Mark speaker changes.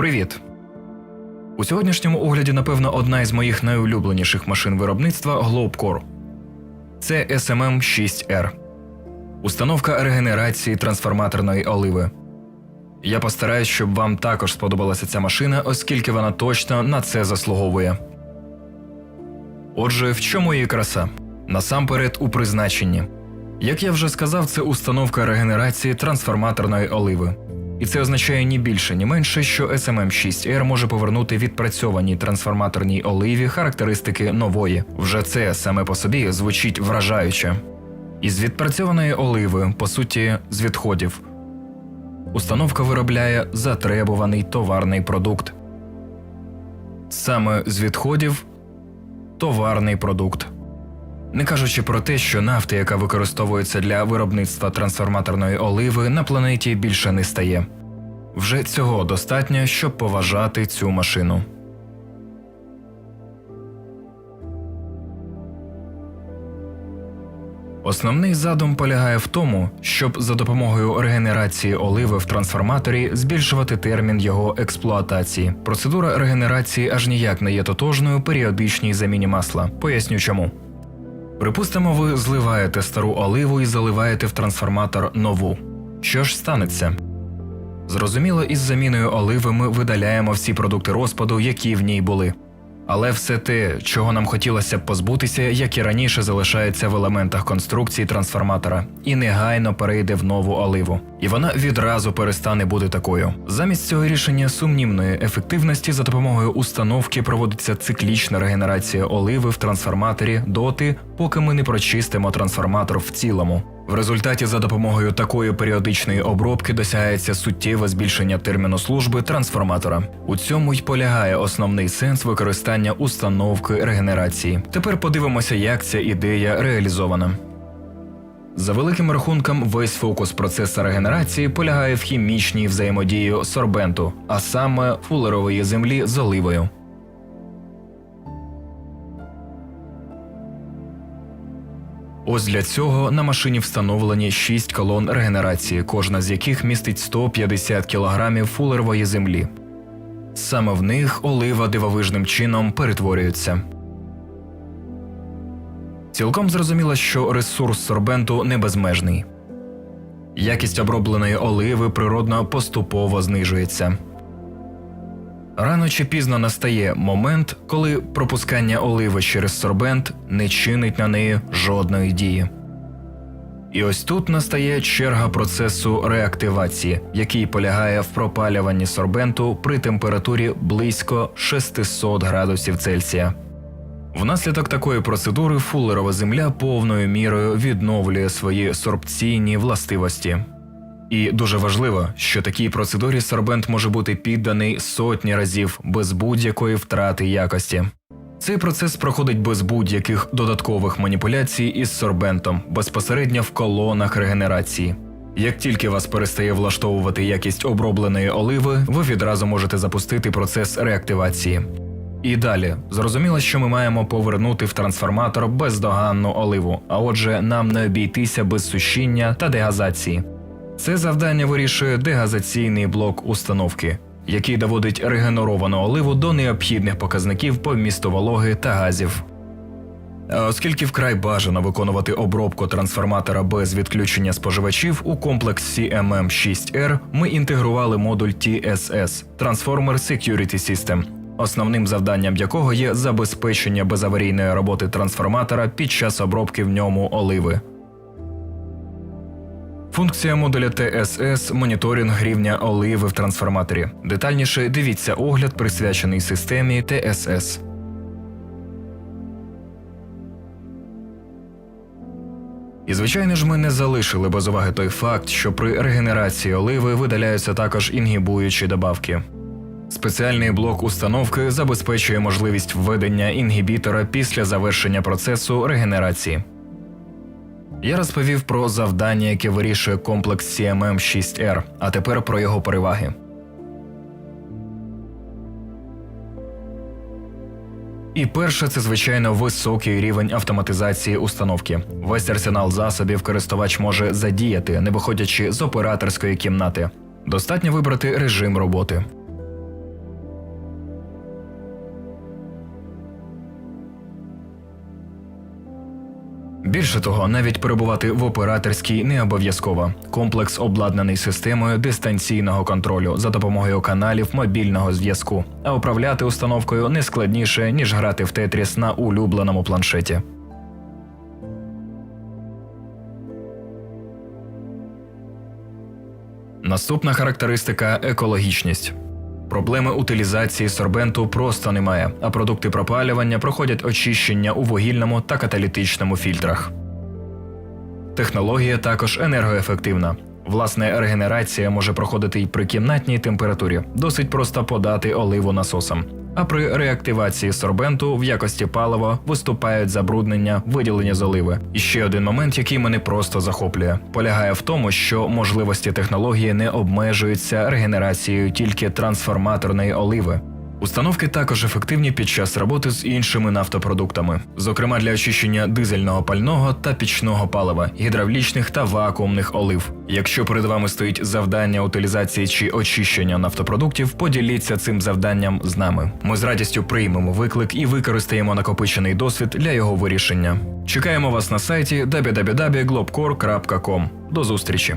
Speaker 1: Привіт! У сьогоднішньому огляді, напевно, одна із моїх найулюбленіших машин виробництва Globcore. Це SMM 6R. Установка регенерації трансформаторної оливи. Я постараюсь, щоб вам також сподобалася ця машина, оскільки вона точно на це заслуговує. Отже, в чому її краса? Насамперед у призначенні. Як я вже сказав, це установка регенерації трансформаторної оливи. І це означає ні більше, ні менше, що SMM 6R може повернути відпрацьованій трансформаторній оливі характеристики нової. Вже це саме по собі звучить вражаюче. Із відпрацьованої оливи, по суті, з відходів, установка виробляє затребуваний товарний продукт. Саме з відходів товарний продукт. Не кажучи про те, що нафти, яка використовується для виробництва трансформаторної оливи, на планеті більше не стає. Вже цього достатньо, щоб поважати цю машину. Основний задум полягає в тому, щоб за допомогою регенерації оливи в трансформаторі збільшувати термін його експлуатації. Процедура регенерації аж ніяк не є тотожною періодичній заміні масла. Поясню чому. Припустимо, ви зливаєте стару оливу і заливаєте в трансформатор нову. Що ж станеться? Зрозуміло, із заміною оливи ми видаляємо всі продукти розпаду, які в ній були. Але все те, чого нам хотілося б позбутися, як і раніше залишається в елементах конструкції трансформатора, і негайно перейде в нову оливу. І вона відразу перестане бути такою. Замість цього рішення сумнівної ефективності за допомогою установки проводиться циклічна регенерація оливи в трансформаторі доти, поки ми не прочистимо трансформатор в цілому. В результаті за допомогою такої періодичної обробки досягається суттєве збільшення терміну служби трансформатора. У цьому й полягає основний сенс використання установки регенерації. Тепер подивимося, як ця ідея реалізована. За великим рахунком, весь фокус процесу регенерації полягає в хімічній взаємодії сорбенту, а саме фулерової землі з оливою. Ось для цього на машині встановлені 6 колон регенерації, кожна з яких містить 150 кг фулерової землі. Саме в них олива дивовижним чином перетворюється. Цілком зрозуміло, що ресурс сорбенту не безмежний. Якість обробленої оливи природно поступово знижується. Рано чи пізно настає момент, коли пропускання оливи через сорбент не чинить на неї жодної дії. І ось тут настає черга процесу реактивації, який полягає в пропалюванні сорбенту при температурі близько 600 градусів Цельсія. Внаслідок такої процедури фуллерова земля повною мірою відновлює свої сорбційні властивості. І дуже важливо, що такій процедурі сорбент може бути підданий сотні разів без будь-якої втрати якості. Цей процес проходить без будь-яких додаткових маніпуляцій із сорбентом безпосередньо в колонах регенерації. Як тільки вас перестає влаштовувати якість обробленої оливи, ви відразу можете запустити процес реактивації. І далі зрозуміло, що ми маємо повернути в трансформатор бездоганну оливу, а отже, нам не обійтися без сушіння та дегазації. Це завдання вирішує дегазаційний блок установки, який доводить регенеровану оливу до необхідних показників по вмісту вологи та газів. А Оскільки вкрай бажано виконувати обробку трансформатора без відключення споживачів у комплексі MM6R, ми інтегрували модуль TSS – Transformer Security System, основним завданням якого є забезпечення безаварійної роботи трансформатора під час обробки в ньому оливи. Функція модуля TSS – моніторинг рівня оливи в трансформаторі. Детальніше дивіться огляд, присвячений системі TSS. І звичайно ж, ми не залишили без уваги той факт, що при регенерації оливи видаляються також інгібуючі добавки. Спеціальний блок установки забезпечує можливість введення інгібітора після завершення процесу регенерації. Я розповів про завдання, яке вирішує комплекс CMM 6R, а тепер про його переваги. І перше, це звичайно високий рівень автоматизації установки. Весь арсенал засобів користувач може задіяти, не виходячи з операторської кімнати. Достатньо вибрати режим роботи. Більше того, навіть перебувати в операторській не обов'язково. Комплекс обладнаний системою дистанційного контролю за допомогою каналів мобільного зв'язку, а управляти установкою не складніше ніж грати в Тетріс на улюбленому планшеті. Наступна характеристика екологічність. Проблеми утилізації сорбенту просто немає, а продукти пропалювання проходять очищення у вугільному та каталітичному фільтрах. Технологія також енергоефективна. Власне, регенерація може проходити й при кімнатній температурі, досить просто подати оливу насосом. А при реактивації сорбенту в якості палива виступають забруднення, виділення з оливи. І ще один момент, який мене просто захоплює, полягає в тому, що можливості технології не обмежуються регенерацією тільки трансформаторної оливи. Установки також ефективні під час роботи з іншими нафтопродуктами, зокрема для очищення дизельного пального та пічного палива, гідравлічних та вакуумних олив. Якщо перед вами стоїть завдання утилізації чи очищення нафтопродуктів, поділіться цим завданням з нами. Ми з радістю приймемо виклик і використаємо накопичений досвід для його вирішення. Чекаємо вас на сайті www.globcore.com. До зустрічі!